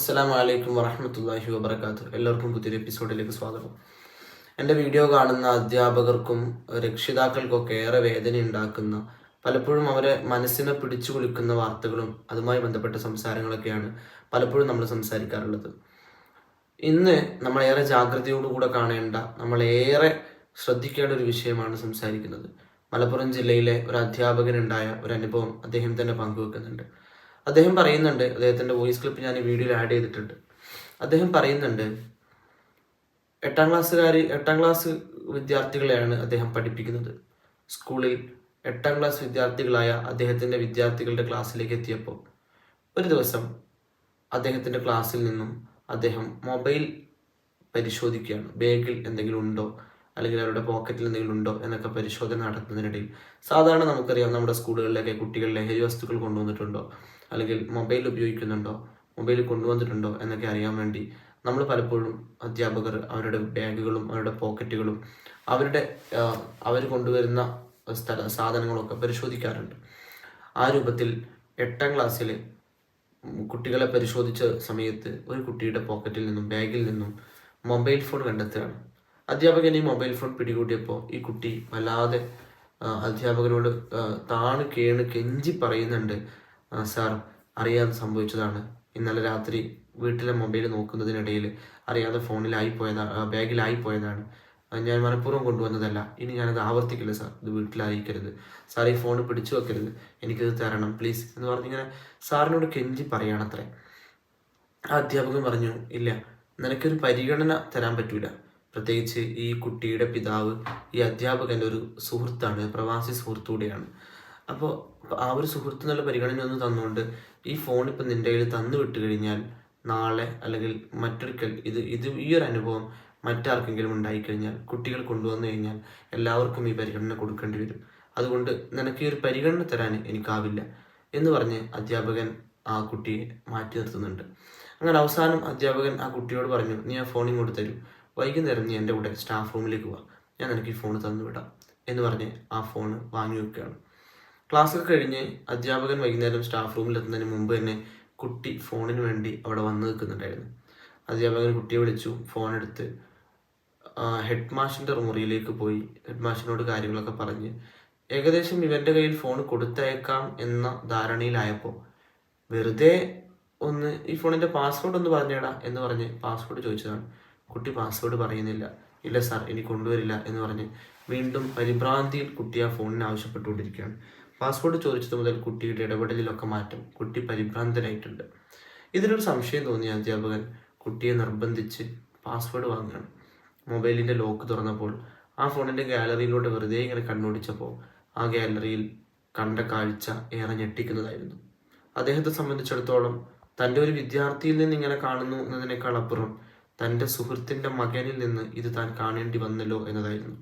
അസ്സലാം വലൈക്കും വറഹമത്തല്ലാഹി വബർക്കാത്തു എല്ലാവർക്കും പുതിയൊരു എപ്പിസോഡിലേക്ക് സ്വാഗതം. എന്റെ വീഡിയോ കാണുന്ന അധ്യാപകർക്കും രക്ഷിതാക്കൾക്കൊക്കെ ഏറെ വേദന ഉണ്ടാക്കുന്ന പലപ്പോഴും അവരെ മനസ്സിനെ പിടിച്ചു കുളിക്കുന്ന വാർത്തകളും അതുമായി ബന്ധപ്പെട്ട സംസാരങ്ങളൊക്കെയാണ് പലപ്പോഴും നമ്മൾ സംസാരിക്കാറുള്ളത്. ഇന്ന് നമ്മൾ ഏറെ ജാഗ്രതയോടുകൂടെ കാണേണ്ട നമ്മളേറെ ശ്രദ്ധിക്കേണ്ട ഒരു വിഷയമാണ് സംസാരിക്കുന്നത്. മലപ്പുറം ജില്ലയിലെ ഒരു അധ്യാപകനുണ്ടായ ഒരു അനുഭവം അദ്ദേഹം തന്നെ പങ്കുവെക്കുന്നുണ്ട്. അദ്ദേഹം പറയുന്നുണ്ട് അദ്ദേഹത്തിന്റെ വോയിസ് ക്ലിപ്പ് ഞാൻ ഈ വീഡിയോയിൽ ആഡ് ചെയ്തിട്ടുണ്ട്. അദ്ദേഹം പറയുന്നുണ്ട് എട്ടാം ക്ലാസ്സുകാർ എട്ടാം ക്ലാസ് വിദ്യാർത്ഥികളെയാണ് അദ്ദേഹം പഠിപ്പിക്കുന്നത്. സ്കൂളിൽ എട്ടാം ക്ലാസ് വിദ്യാർത്ഥികളായ അദ്ദേഹത്തിന്റെ വിദ്യാർത്ഥികളുടെ ക്ലാസ്സിലേക്ക് എത്തിയപ്പോൾ ഒരു ദിവസം അദ്ദേഹത്തിന്റെ ക്ലാസ്സിൽ നിന്നും അദ്ദേഹം മൊബൈൽ പരിശോധിക്കുകയാണ്. ബാഗിൽ എന്തെങ്കിലും ഉണ്ടോ? അല്ലെങ്കിൽ അവരുടെ പോക്കറ്റിൽ എന്തെങ്കിലും ഉണ്ടോ എന്നൊക്കെ പരിശോധന നടത്തുന്നതിനിടയിൽ സാധാരണ നമുക്കറിയാം നമ്മുടെ സ്കൂളുകളിലൊക്കെ കുട്ടികൾ ലഹരി വസ്തുക്കൾ കൊണ്ടുവന്നിട്ടുണ്ടോ? അല്ലെങ്കിൽ മൊബൈൽ ഉപയോഗിക്കുന്നുണ്ടോ? മൊബൈൽ കൊണ്ടുവന്നിട്ടുണ്ടോ എന്നൊക്കെ അറിയാൻ വേണ്ടി നമ്മൾ പലപ്പോഴും അധ്യാപകർ അവരുടെ ബാഗുകളും അവരുടെ പോക്കറ്റുകളും അവരുടെ അവർ കൊണ്ടുവരുന്ന സ്ഥല സാധനങ്ങളൊക്കെ പരിശോധിക്കാറുണ്ട്. ആ രൂപത്തിൽ എട്ടാം ക്ലാസ്സിൽ കുട്ടികളെ പരിശോധിച്ച സമയത്ത് ഒരു കുട്ടിയുടെ പോക്കറ്റിൽ നിന്നും ബാഗിൽ നിന്നും മൊബൈൽ ഫോൺ കണ്ടെത്തുകയാണ്. അധ്യാപകൻ ഈ മൊബൈൽ ഫോൺ പിടികൂട്ടിയപ്പോൾ ഈ കുട്ടി വല്ലാതെ അധ്യാപകനോട് താണു കേണ് കെഞ്ചി പറയുന്നുണ്ട്. "ആ, സാർ അറിയാതെ സംഭവിച്ചതാണ്. ഇന്നലെ രാത്രി വീട്ടിലെ മൊബൈൽ നോക്കുന്നതിനിടയിൽ അറിയാതെ ഫോണിലായി പോയതാണ് ബാഗിലായി പോയതാണ്. ഞാൻ മനഃപൂർവം കൊണ്ടുവന്നതല്ല. ഇനി ഞാനത് ആവർത്തിക്കില്ല സാർ. ഇത് വീട്ടിലറിയിക്കരുത് സാർ ഈ ഫോൺ പിടിച്ചു വെക്കരുത്. എനിക്കിത് തരണം പ്ലീസ് എന്ന് പറഞ്ഞിങ്ങനെ സാറിനോട് കെഞ്ചി പറയുകയാണത്രേ ആ അധ്യാപകൻ പറഞ്ഞു ഇല്ല നിനക്കൊരു പരിഗണന തരാൻ പറ്റൂല. പ്രത്യേകിച്ച് ഈ കുട്ടിയുടെ പിതാവ് ഈ അധ്യാപകന്റെ ഒരു സുഹൃത്താണ് പ്രവാസി സുഹൃത്തൂടെയാണ്. അപ്പോൾ ആ ഒരു സുഹൃത്ത് നല്ല പരിഗണന ഒന്ന് തന്നുകൊണ്ട് ഈ ഫോൺ ഇപ്പം നിന്റെ കയ്യിൽ തന്നു വിട്ട് കഴിഞ്ഞാൽ നാളെ അല്ലെങ്കിൽ മറ്റൊരിക്കൽ ഇത് ഇത് ഈ ഒരു അനുഭവം മറ്റാർക്കെങ്കിലും ഉണ്ടായിക്കഴിഞ്ഞാൽ കുട്ടികൾ കൊണ്ടുവന്നു കഴിഞ്ഞാൽ എല്ലാവർക്കും ഈ പരിഗണന കൊടുക്കേണ്ടി വരും. അതുകൊണ്ട് നിനക്ക് ഈ ഒരു പരിഗണന തരാൻ എനിക്കാവില്ല എന്ന് പറഞ്ഞ് അധ്യാപകൻ ആ കുട്ടിയെ മാറ്റി നിർത്തുന്നുണ്ട്. അങ്ങനെ അവസാനം അധ്യാപകൻ ആ കുട്ടിയോട് പറഞ്ഞു നീ ആ ഫോൺ ഇങ്ങോട്ട് തരൂ. വൈകുന്നേരം നീ എന്റെ കൂടെ സ്റ്റാഫ് റൂമിലേക്ക് വാ. ഞാൻ നിനക്ക് ഈ ഫോൺ തന്നു വിടാം എന്ന് പറഞ്ഞ് ആ ഫോൺ വാങ്ങി വെക്കുകയാണ്. ക്ലാസ്സൊക്കെ കഴിഞ്ഞ് അധ്യാപകൻ വൈകുന്നേരം സ്റ്റാഫ് റൂമിൽ എത്തുന്നതിന് മുമ്പ് തന്നെ കുട്ടി ഫോണിന് വേണ്ടി അവിടെ വന്ന് നിൽക്കുന്നുണ്ടായിരുന്നു. അധ്യാപകൻ കുട്ടിയെ വിളിച്ചു ഫോൺ എടുത്ത് ഹെഡ് മാഷിന്റെ മുറിയിലേക്ക് പോയി. ഹെഡ് മാഷിനോട് കാര്യങ്ങളൊക്കെ പറഞ്ഞ് ഏകദേശം ഇവന്റെ കയ്യിൽ ഫോൺ കൊടുത്തയക്കാം എന്ന ധാരണയിലായപ്പോൾ വെറുതെ ഒന്ന് ഈ ഫോണിന്റെ പാസ്വേഡ് ഒന്ന് പറഞ്ഞേടാ എന്ന് പറഞ്ഞ് പാസ്വേഡ് ചോദിച്ചതാണ്. കുട്ടി പാസ്വേഡ് പറയുന്നില്ല. ഇല്ല സാർ ഇനി കൊണ്ടുവരില്ല എന്ന് പറഞ്ഞ് വീണ്ടും പരിഭ്രാന്തിയിൽ കുട്ടി ആ ഫോണിന് ആവശ്യപ്പെട്ടുകൊണ്ടിരിക്കുകയാണ്. പാസ്വേഡ് ചോദിച്ചത് മുതൽ കുട്ടിയുടെ ഇടപെടലിലൊക്കെ മാറ്റം. കുട്ടി പരിഭ്രാന്തനായിട്ടുണ്ട്. ഇതിനൊരു സംശയം തോന്നിയ അധ്യാപകൻ. കുട്ടിയെ നിർബന്ധിച്ച് പാസ്വേഡ് വാങ്ങുകയാണ്. മൊബൈലിന്റെ ലോക്ക് തുറന്നപ്പോൾ ആ ഫോണിന്റെ ഗാലറിയിലൂടെ വെറുതെ ഇങ്ങനെ കണ്ണോടിച്ചപ്പോൾ ആ ഗാലറിയിൽ കണ്ട കാഴ്ച ഏറെ ഞെട്ടിക്കുന്നതായിരുന്നു. അദ്ദേഹത്തെ സംബന്ധിച്ചിടത്തോളം തന്റെ ഒരു വിദ്യാർത്ഥിയിൽ നിന്ന് ഇങ്ങനെ കാണുന്നു എന്നതിനേക്കാൾ അപ്പുറം തന്റെ സുഹൃത്തിന്റെ മകനിൽ നിന്ന് ഇത് താൻ കാണേണ്ടി വന്നല്ലോ എന്നതായിരുന്നു.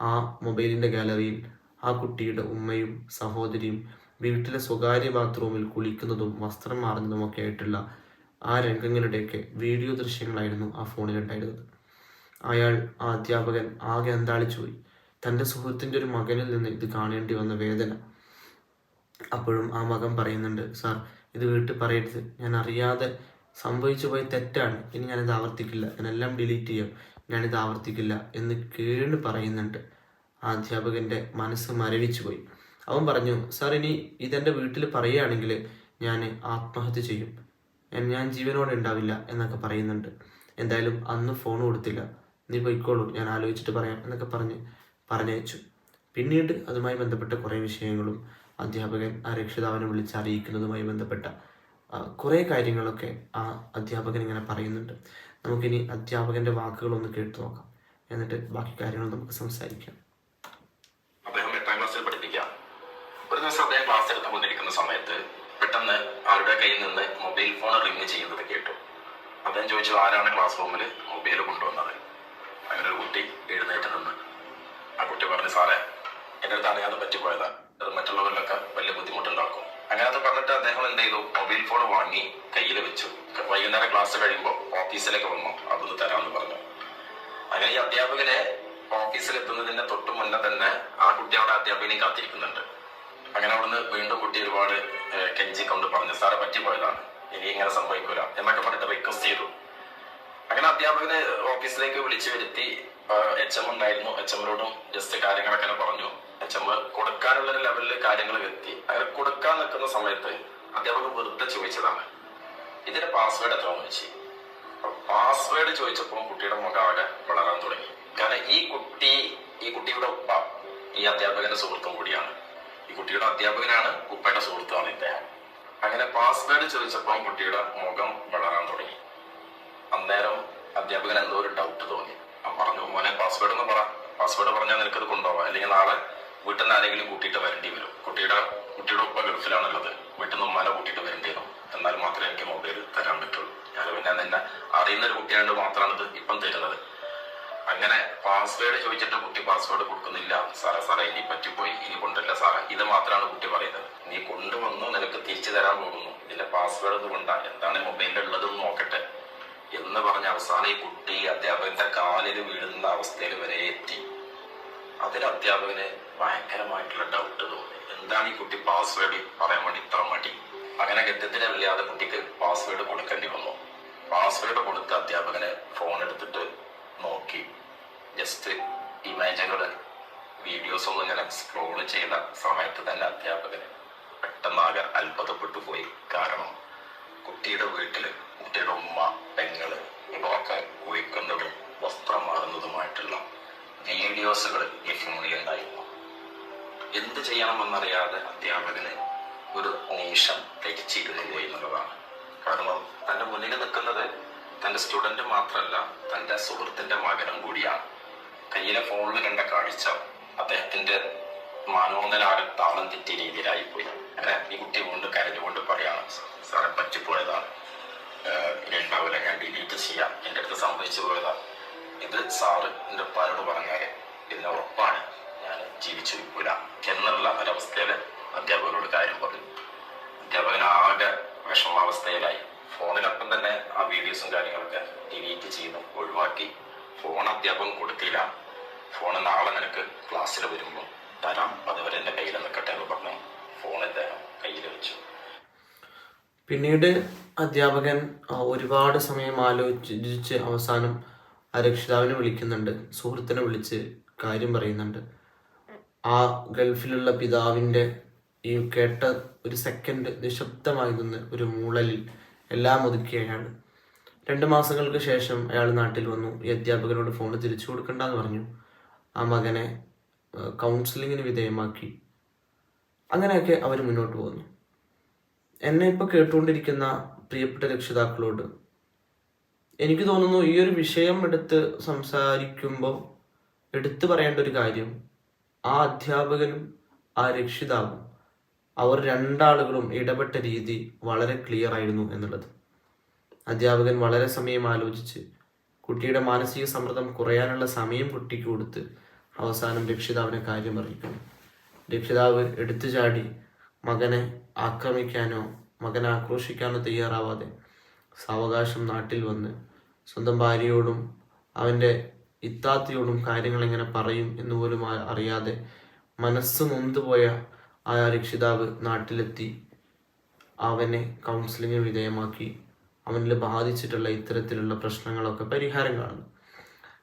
ആ മൊബൈലിന്റെ ഗാലറിയിൽ ആ കുട്ടിയുടെ ഉമ്മയും സഹോദരിയും വീട്ടിലെ സ്വകാര്യ ബാത്റൂമിൽ കുളിക്കുന്നതും വസ്ത്രം മാറുന്നതും ഒക്കെ ആയിട്ടുള്ള ആ രംഗങ്ങളുടെയൊക്കെ വീഡിയോ ദൃശ്യങ്ങളായിരുന്നു ആ ഫോണിലുണ്ടായിരുന്നത്. അയാൾ ആ അധ്യാപകൻ ആകെ അന്താളിച്ചു പോയി തന്റെ സുഹൃത്തിന്റെ ഒരു മകനിൽ നിന്ന് ഇത് കാണേണ്ടി വന്ന വേദന. അപ്പോഴും ആ മകൻ പറയുന്നുണ്ട് സാർ ഇത് വീട്ടിൽ പറയരുത്. ഞാൻ അറിയാതെ സംഭവിച്ചു പോയ തെറ്റാണ്. ഇനി ഞാനിത് ആവർത്തിക്കില്ല. ഞാനെല്ലാം ഡിലീറ്റ് ചെയ്യാം. ഞാനിത് ആവർത്തിക്കില്ല എന്ന് കേട് പറയുന്നുണ്ട് ആ അധ്യാപകന്റെ മനസ്സ് മരവിച്ചു പോയി. അവൻ പറഞ്ഞു സാർ ഇനി ഇതെന്റെ വീട്ടിൽ പറയുകയാണെങ്കിൽ ഞാൻ ആത്മഹത്യ ചെയ്യും. ഞാൻ- ജീവനോടെ ഉണ്ടാവില്ല എന്നൊക്കെ പറയുന്നുണ്ട്. എന്തായാലും അന്ന് ഫോൺ കൊടുത്തില്ല. നീ പോയിക്കോളൂ ഞാൻ ആലോചിച്ചിട്ട് പറയാം എന്നൊക്കെ പറഞ്ഞ് പറഞ്ഞയച്ചു. പിന്നീട് അതുമായി ബന്ധപ്പെട്ട കുറേ വിഷയങ്ങളും അധ്യാപകൻ ആ രക്ഷിതാവിനെ വിളിച്ച് അറിയിക്കുന്നതുമായി ബന്ധപ്പെട്ട കുറേ കാര്യങ്ങളൊക്കെ ആ അധ്യാപകൻ ഇങ്ങനെ പറയുന്നുണ്ട്. നമുക്കിനി അധ്യാപകന്റെ വാക്കുകളൊന്ന് കേട്ടു നോക്കാം. എന്നിട്ട് ബാക്കി കാര്യങ്ങൾ നമുക്ക് സംസാരിക്കാം. അദ്ദേഹം എട്ടാം ക്ലാസ്സിൽ പഠിപ്പിക്കാം ഒരു ദിവസം അദ്ദേഹം ക്ലാസ് എടുത്തുകൊണ്ടിരിക്കുന്ന സമയത്ത് പെട്ടെന്ന് ആരുടെ കയ്യിൽ നിന്ന് മൊബൈൽ ഫോൺ റിങ് ചെയ്യുന്നത് കേട്ടു. അദ്ദേഹം ചോദിച്ചു ആരാണ് ക്ലാസ് റൂമിൽ മൊബൈൽ കൊണ്ടുവന്നത്? അങ്ങനെ ഒരു കുട്ടി എഴുന്നേറ്റ് നിന്ന് ആ കുട്ടി പറഞ്ഞു സാറേ എന്റെ അടുത്ത് അറിയാതെ മറ്റുള്ളവരിലൊക്കെ അദ്ദേഹം എന്ത് ചെയ്തു മൊബൈൽ ഫോൺ വാങ്ങി കയ്യിൽ വെച്ചു. വൈകുന്നേരം ക്ലാസ് കഴിയുമ്പോൾ ഓഫീസിലേക്ക് വന്നു. അതൊന്ന് തരാമെന്ന് പറഞ്ഞു. അങ്ങനെ ഈ അധ്യാപകനെ ഓഫീസിൽ എത്തുന്നതിന്റെ തൊട്ട് മുന്നേ തന്നെ ആ കുട്ടി അവിടെ അധ്യാപകനെ കാത്തിരിക്കുന്നുണ്ട്. അങ്ങനെ അവിടുന്ന് വീണ്ടും കുട്ടി ഒരുപാട് കെഞ്ചി കൊണ്ട് പറഞ്ഞു സാറെ പറ്റിപ്പോയതാണ്. ഇനി ഇങ്ങനെ സംഭവിക്കൂല എന്നൊക്കെ പറഞ്ഞിട്ട് റിക്വസ്റ്റ് ചെയ്തു. അങ്ങനെ അധ്യാപകനെ ഓഫീസിലേക്ക് വിളിച്ചു വരുത്തി എച്ച് എം ഉണ്ടായിരുന്നു. എച്ച് എമ്മിനോടും ജസ്റ്റ് കാര്യങ്ങളൊക്കെ പറഞ്ഞു. എച്ച് കൊടുക്കാനുള്ള ഒരു ലെവലിൽ കാര്യങ്ങൾ എത്തി അങ്ങനെ കൊടുക്കാൻ നിൽക്കുന്ന സമയത്ത് അധ്യാപകൻ വെറുതെ ചോദിച്ചതാണ്. ഇതിന്റെ പാസ്വേഡ് എത്ര ചോദിച്ചു. പാസ്വേഡ് ചോദിച്ചപ്പോൾ കുട്ടിയുടെ മുഖാകെ വളരാൻ തുടങ്ങി. കാരണം ഈ കുട്ടി ഈ കുട്ടിയുടെ ഉപ്പ ഈ അധ്യാപകന്റെ സുഹൃത്തും കൂടിയാണ്. ഈ കുട്ടിയുടെ അധ്യാപകനാണ് ഉപ്പയുടെ സുഹൃത്താണ് ഇദ്ദേഹം. അങ്ങനെ പാസ്വേഡ് ചോദിച്ചപ്പോൾ കുട്ടിയുടെ മുഖം വളരാൻ തുടങ്ങി. അന്നേരം അധ്യാപകൻ എന്തോ ഒരു ഡൗട്ട് തോന്നി. പറഞ്ഞു മോനെ പാസ്വേഡ് ഒന്ന് പറ. പാസ്വേഡ് പറഞ്ഞാൽ നിനക്കത് കൊണ്ടുപോവാം. അല്ലെങ്കിൽ നാളെ വീട്ടിൽ നിന്ന് ആരെങ്കിലും കൂട്ടിയിട്ട് വരേണ്ടി വരും. കുട്ടിയുടെ കുട്ടിയുടെ ഒപ്പം ഗൾഫിലാണുള്ളത്. വീട്ടിൽ നിന്ന് ഉമ്മാനെ കൂട്ടിയിട്ട് വരേണ്ടി വരും. എന്നാൽ മാത്രമേ എനിക്ക് മൊബൈൽ തരാൻ പറ്റുള്ളൂ. ഞാൻ പിന്നെ നിന്നെ അറിയുന്ന ഒരു കുട്ടിയാണ്ട് മാത്രമാണ് ഇത് ഇപ്പം തരുന്നത്. അങ്ങനെ പാസ്വേഡ് ചോദിച്ചിട്ട് കുട്ടി പാസ്വേഡ് കൊടുക്കുന്നില്ല. സാറേ സാറേ ഇനി പറ്റിപ്പോയി. ഇനി കൊണ്ടല്ല സാറേ. ഇത് മാത്രമാണ് കുട്ടി പറയുന്നത്. നീ കൊണ്ടുവന്നു നിനക്ക് തിരിച്ചു തരാൻ പോകുന്നു. ഇതിന്റെ പാസ്വേഡ് ഇത് കൊണ്ടാ എന്താണ് മൊബൈലിൽ ഉള്ളതെന്ന് നോക്കട്ടെ. എന്ന് പറഞ്ഞ അവസാനം ഈ കുട്ടി അധ്യാപകന്റെ കാലിൽ വീഴുന്ന അവസ്ഥയിൽ വരെ എത്തി. അതിന് അധ്യാപകന് ഭയങ്കരമായിട്ടുള്ള ഡൗട്ട് തോന്നി. എന്താണ് ഈ കുട്ടി പാസ്വേഡ് പറയാൻ വേണ്ടി ഇത്ര മടി? അങ്ങനെ ഗദ്യത്തിനല്ലാതെ കുട്ടിക്ക് പാസ്വേഡ് കൊടുക്കേണ്ടി വന്നു. പാസ്വേഡ് കൊടുത്ത അധ്യാപകന് ഫോൺ എടുത്തിട്ട് നോക്കി. ജസ്റ്റ് ഇമേജുകൾ വീഡിയോസ് ഒന്നും ഇങ്ങനെ സ്ക്രോൾ ചെയ്ത സമയത്ത് തന്നെ അധ്യാപകന് പെട്ടെന്നാകെ അത്ഭുതപ്പെട്ടു പോയി കാരണം കുട്ടിയുടെ വീട്ടിൽ കുട്ടിയുടെ ഉമ്മ പെങ്ങൾ ഇവരൊക്കെ കുഴിക്കുന്നതും വസ്ത്രം മാറുന്നതുമായിട്ടുള്ള വീഡിയോസുകൾ ലഭ്യമാവുകയുണ്ടായിരുന്നു എന്ത് ചെയ്യണമെന്നറിയാതെ അധ്യാപകന് ഒരു നിമിഷം ധരിച്ചിരുന്നു പോയി എന്നുള്ളതാണ്. കാരണം തന്റെ മുന്നിൽ നിൽക്കുന്നത് തന്റെ സ്റ്റുഡന്റ് മാത്രമല്ല തന്റെ സുഹൃത്തിന്റെ മകനും കൂടിയാണ്. കയ്യിലെ ഫോണിൽ കണ്ട കാഴ്ച അദ്ദേഹത്തിന്റെ മാനോന്നലാകെ താളം തെറ്റിയ രീതിയിലായി പോയി. അങ്ങനെ ഈ കുട്ടി കൊണ്ട് കരഞ്ഞുകൊണ്ട് പറയാണ് സാറെ പറ്റിപ്പോയതാണ്. ഇനി ഉണ്ടാവില്ല ഞാൻ ഡിലീറ്റ് ചെയ്യാം. എന്റെ അടുത്ത് സംഭവിച്ചു പോയതാ ഇത് സാറ് എന്റെ ഉപ്പാരോട് പറഞ്ഞാൽ ഇതിന് ഉറപ്പാണ്. ഞാൻ ജീവിച്ചു വിൽക്കൂല എന്നുള്ള ഒരവസ്ഥയിൽ അധ്യാപകനോട് കാര്യം പറഞ്ഞു. അധ്യാപകൻ ആകെ വിഷമാവസ്ഥയിലായി ഫോണിനൊപ്പം തന്നെ ആ വീഡിയോസും കാര്യങ്ങളൊക്കെ ഡിലീറ്റ് ചെയ്യുന്നു ഒഴിവാക്കി. ഫോൺ അധ്യാപകം കൊടുത്തില്ല. ഫോൺ നാളെ നിനക്ക് ക്ലാസ്സിൽ വരുമ്പോൾ തരാം. അതുവരെ എന്റെ കയ്യിൽ നിൽക്കട്ടെ എന്ന് പറഞ്ഞു ഫോൺ അദ്ദേഹം കയ്യിൽ വെച്ചു. പിന്നീട് അധ്യാപകൻ ഒരുപാട് സമയം ആലോചിച്ച് അവസാനം ആ രക്ഷിതാവിനെ വിളിക്കുന്നുണ്ട് സുഹൃത്തിനെ വിളിച്ച് കാര്യം പറയുന്നുണ്ട്. ആ ഗൾഫിലുള്ള പിതാവിന്റെ ഈ കേട്ട ഒരു സെക്കൻഡ് നിശബ്ദമായി നിന്ന് ഒരു മൂളലിൽ എല്ലാം ഒതുക്കി അയാൾ. രണ്ട് മാസങ്ങൾക്ക് ശേഷം അയാൾ നാട്ടിൽ വന്നു. ഈ അധ്യാപകനോട് ഫോൺ തിരിച്ചു കൊടുക്കണ്ടെന്ന് പറഞ്ഞു. ആ മകനെ കൗൺസിലിങ്ങിന് വിധേയമാക്കി. അങ്ങനെയൊക്കെ അവർ മുന്നോട്ട് പോകുന്നു. എന്നെ ഇപ്പോൾ കേട്ടുകൊണ്ടിരിക്കുന്ന പ്രിയപ്പെട്ട രക്ഷിതാക്കളോട് എനിക്ക് തോന്നുന്നു ഈ ഒരു വിഷയം എടുത്ത് സംസാരിക്കുമ്പോൾ എടുത്തു പറയേണ്ട ഒരു കാര്യം ആ അധ്യാപകനും ആ രക്ഷിതാവും അവർ രണ്ടാളുകളും ഇടപെട്ട രീതി വളരെ ക്ലിയർ ആയിരുന്നു എന്നുള്ളത്. അധ്യാപകൻ വളരെ സമയം ആലോചിച്ച് കുട്ടിയുടെ മാനസിക സമ്മർദ്ദം കുറയാനുള്ള സമയം കുട്ടിക്ക് കൊടുത്ത് അവസാനം രക്ഷിതാവിനെ കാര്യം അറിയിക്കുന്നു. രക്ഷിതാവ് എടുത്തു ചാടി മകനെ ആക്രമിക്കാനോ മകനെ ആക്രോശിക്കാനോ തയ്യാറാവാതെ സാവകാശം നാട്ടിൽ വന്ന് സ്വന്തം ഭാര്യയോടും അവന്റെ ഇത്താത്തിയോടും കാര്യങ്ങൾ എങ്ങനെ പറയും എന്ന് പോലും അറിയാതെ മനസ്സ് നൊന്തുപോയ ആ രക്ഷിതാവ് നാട്ടിലെത്തി. അവനെ കൗൺസിലിങ്ങിന് വിധേയമാക്കി. അവനിൽ ബാധിച്ചിട്ടുള്ള ഇത്തരത്തിലുള്ള പ്രശ്നങ്ങളൊക്കെ പരിഹാരം കാണുന്നു.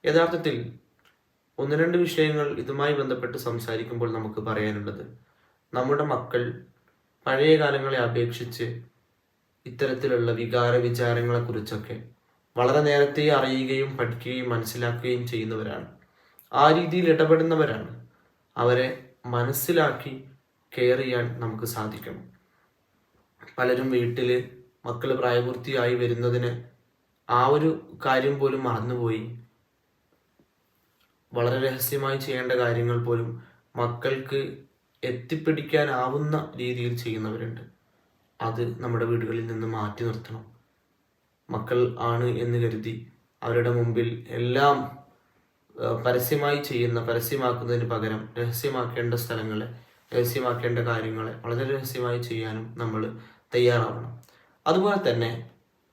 യഥാർത്ഥത്തിൽ ഒന്ന് രണ്ട് വിഷയങ്ങൾ ഇതുമായി ബന്ധപ്പെട്ട് സംസാരിക്കുമ്പോൾ നമുക്ക് പറയാനുള്ളത് നമ്മുടെ മക്കൾ പഴയ കാലങ്ങളെ അപേക്ഷിച്ച് ഇത്തരത്തിലുള്ള വികാര വിചാരങ്ങളെക്കുറിച്ചൊക്കെ വളരെ നേരത്തെ അറിയുകയും പഠിക്കുകയും മനസ്സിലാക്കുകയും ചെയ്യുന്നവരാണ്. ആ രീതിയിൽ ഇടപെടുന്നവരാണ്. അവരെ മനസ്സിലാക്കി കെയർ ചെയ്യാൻ നമുക്ക് സാധിക്കണം പലരും വീട്ടിൽ മക്കൾ പ്രായപൂർത്തിയായി വരുന്നതിന് ആ ഒരു കാര്യം പോലും മറന്നുപോയി. വളരെ രഹസ്യമായി ചെയ്യേണ്ട കാര്യങ്ങൾ പോലും മക്കൾക്ക് എത്തിപ്പിടിക്കാനാവുന്ന രീതിയിൽ ചെയ്യുന്നവരുണ്ട്. അത് നമ്മുടെ വീടുകളിൽ നിന്ന് മാറ്റി നിർത്തണം. മക്കൾ ആണ് എന്ന് കരുതി അവരുടെ മുമ്പിൽ എല്ലാം പരസ്യമായി ചെയ്യുന്ന പരസ്യമാക്കുന്നതിന് പകരം രഹസ്യമാക്കേണ്ട സ്ഥലങ്ങളെ രഹസ്യമാക്കേണ്ട കാര്യങ്ങളെ വളരെ രഹസ്യമായി ചെയ്യാനും നമ്മൾ തയ്യാറാവണം. അതുപോലെ തന്നെ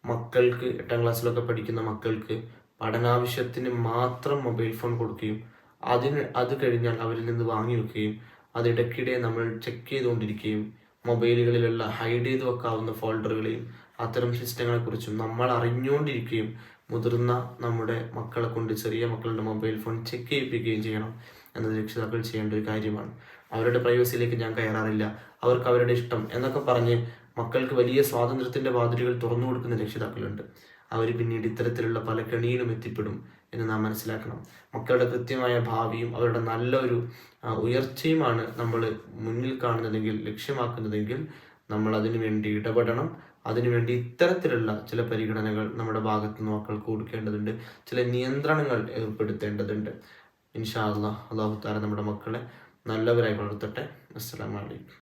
മക്കൾക്ക് എട്ടാം ക്ലാസ്സിലൊക്കെ പഠിക്കുന്ന മക്കൾക്ക് പഠനാവശ്യത്തിന് മാത്രം മൊബൈൽ ഫോൺ കൊടുക്കുകയും അതിന് അത് കഴിഞ്ഞാൽ അവരിൽ നിന്ന് വാങ്ങി വെക്കുകയും അതിടയ്ക്കിടെ നമ്മൾ ചെക്ക് ചെയ്തുകൊണ്ടിരിക്കുകയും മൊബൈലുകളിലുള്ള ഹൈഡ് ചെയ്ത് വെക്കാവുന്ന ഫോൾഡറുകളെയും അത്തരം സിസ്റ്റങ്ങളെക്കുറിച്ചും നമ്മൾ അറിഞ്ഞുകൊണ്ടിരിക്കുകയും മുതിർന്ന നമ്മുടെ മക്കളെ കൊണ്ട് ചെറിയ മക്കളുടെ മൊബൈൽ ഫോൺ ചെക്ക് ചെയ്യിപ്പിക്കുകയും ചെയ്യണം എന്നത് രക്ഷിതാക്കൾ ചെയ്യേണ്ട ഒരു കാര്യമാണ്. അവരുടെ പ്രൈവസിയിലേക്ക് ഞാൻ കയറാറില്ല. അവർക്ക് അവരുടെ ഇഷ്ടം എന്നൊക്കെ പറഞ്ഞ് മക്കൾക്ക് വലിയ സ്വാതന്ത്ര്യത്തിന്റെ വാതിലുകൾ തുറന്നു കൊടുക്കുന്ന രക്ഷിതാക്കളുണ്ട്. അവർ പിന്നീട് ഇത്തരത്തിലുള്ള പല കെണിയിലും എത്തിപ്പെടും എന്ന് നാം മനസ്സിലാക്കണം. മക്കളുടെ കൃത്യമായ ഭാവിയും അവരുടെ നല്ലൊരു ഉയർച്ചയുമാണ് നമ്മൾ മുന്നിൽ കാണുന്നതെങ്കിൽ ലക്ഷ്യമാക്കുന്നതെങ്കിൽ നമ്മൾ അതിനു വേണ്ടി ഇടപെടണം. അതിനുവേണ്ടി ഇത്തരത്തിലുള്ള ചില പരിഗണനകൾ നമ്മുടെ ഭാഗത്ത് നിന്ന് മക്കൾക്ക് കൊടുക്കേണ്ടതുണ്ട്. ചില നിയന്ത്രണങ്ങൾ ഏർപ്പെടുത്തേണ്ടതുണ്ട്. ഇൻഷാ അള്ളാഹ്. അള്ളാഹു താര നമ്മുടെ മക്കളെ നല്ലവരായി വളർത്തട്ടെ. അസ്സലാമു അലൈക്കും.